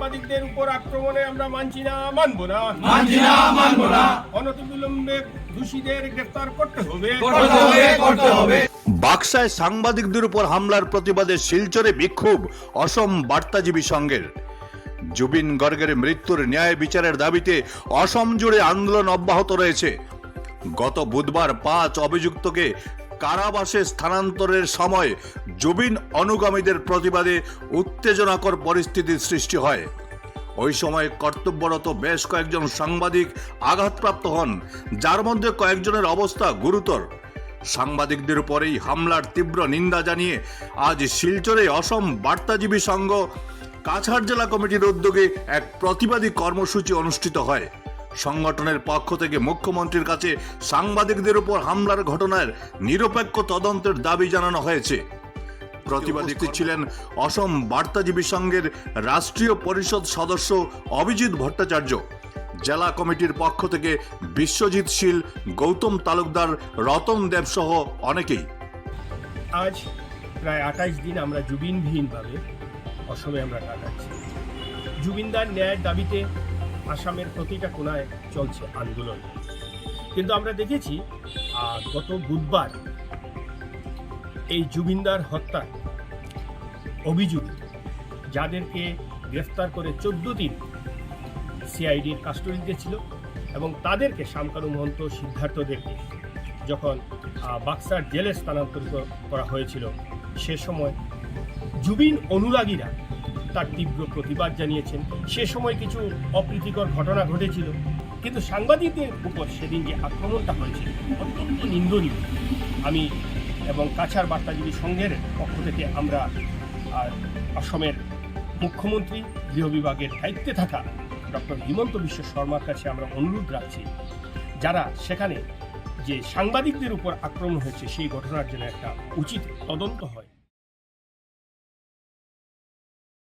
সাংবাদিকদের উপর আক্রমণে আমরা মানছি না মানবো না। মানছি না মানবো না। অনতিবিলম্বে দোষীদের গ্রেফতার করতে হবে। করতে হবে করতে হবে। বাক্সায় সাংবাদিকদের উপর হামলার প্রতিবাদে শিলচরে বিক্ষোভ অসম বার্তাজীবী সংঘের। জুবিন গর্গের মৃত্যুর ন্যায় বিচারের দাবিতে অসম জুড়ে আন্দোলন অব্যাহত রয়েছে। গত বুধবার পাঁচ অভিযুক্তকে কারাবাসে স্থানান্তরের সময় জুবিন অনুগামীদের প্রতিবাদে উত্তেজনাকর পরিস্থিতির সৃষ্টি হয়। ওই সময় কর্তব্যরত বেশ কয়েকজন সাংবাদিক আঘাতপ্রাপ্ত হন, যার মধ্যে কয়েকজনের অবস্থা গুরুতর। সাংবাদিকদের উপরেই হামলার তীব্র নিন্দা জানিয়ে আজ শিলচরে অসম বার্তাজীবী সংঘ কাছাড় জেলা কমিটির উদ্যোগে এক প্রতিবাদী কর্মসূচি অনুষ্ঠিত হয়। সংগঠনের পক্ষ থেকে মুখ্যমন্ত্রীর কাছে সাংবাদিকদের উপর হামলার ঘটনার নিরপেক্ষ তদন্তের দাবি জানানো হয়েছে। প্রতিবাদী ছিলেন অসম বার্তাজীবী সংঘের রাষ্ট্রীয় পরিষদ সদস্য অভিজিৎ ভট্টাচার্য। জেলা কমিটির পক্ষ থেকে বিশ্বজিৎ শীল, গৌতম তালুকদার, রতন দেব সহ অনেকেই। আজ প্রায় আঠাইশ দিন আমরা জুবিনবিহীনভাবে অসমে আমরা কাটাচ্ছি। জুবিনদার ন্যায়ের দাবিতে আসামের প্রতিটা কোনায় চলছে আন্দোলন। কিন্তু আমরা দেখেছি গত বুধবার এই জুবিনদার হত্যা অভিযুক্ত যাদেরকে গ্রেফতার করে চোদ্দ দিন সিআইডির কাস্টডিতে ছিল এবং তাদেরকে শামকানু মহন্ত সিদ্ধার্থদেরকে যখন বাক্সার জেলে স্থানান্তরিত করা হয়েছিল, সে সময় জুবিন অনুরাগীরা তার তীব্র প্রতিবাদ জানিয়েছেন। সে সময় কিছু অপ্রীতিকর ঘটনা ঘটেছিল, কিন্তু সাংবাদিকদের উপর সেদিন যে আক্রমণটা হয়েছে অত্যন্ত নিন্দনীয়। আমি এবং কাছার বার্তাজীবী সংঘের পক্ষ থেকে আমরা আহ, অসমের মুখ্যমন্ত্রী গৃহ বিভাগের দায়িত্বে থাকা ডক্টর হিমন্ত বিশ্ব শর্মার কাছে আমরা অনুরোধ রাখছি যারা সেখানে যে সাংবাদিকদের উপর আক্রমণ হয়েছে সেই ঘটনার জন্য একটা উচিত তদন্ত হয়।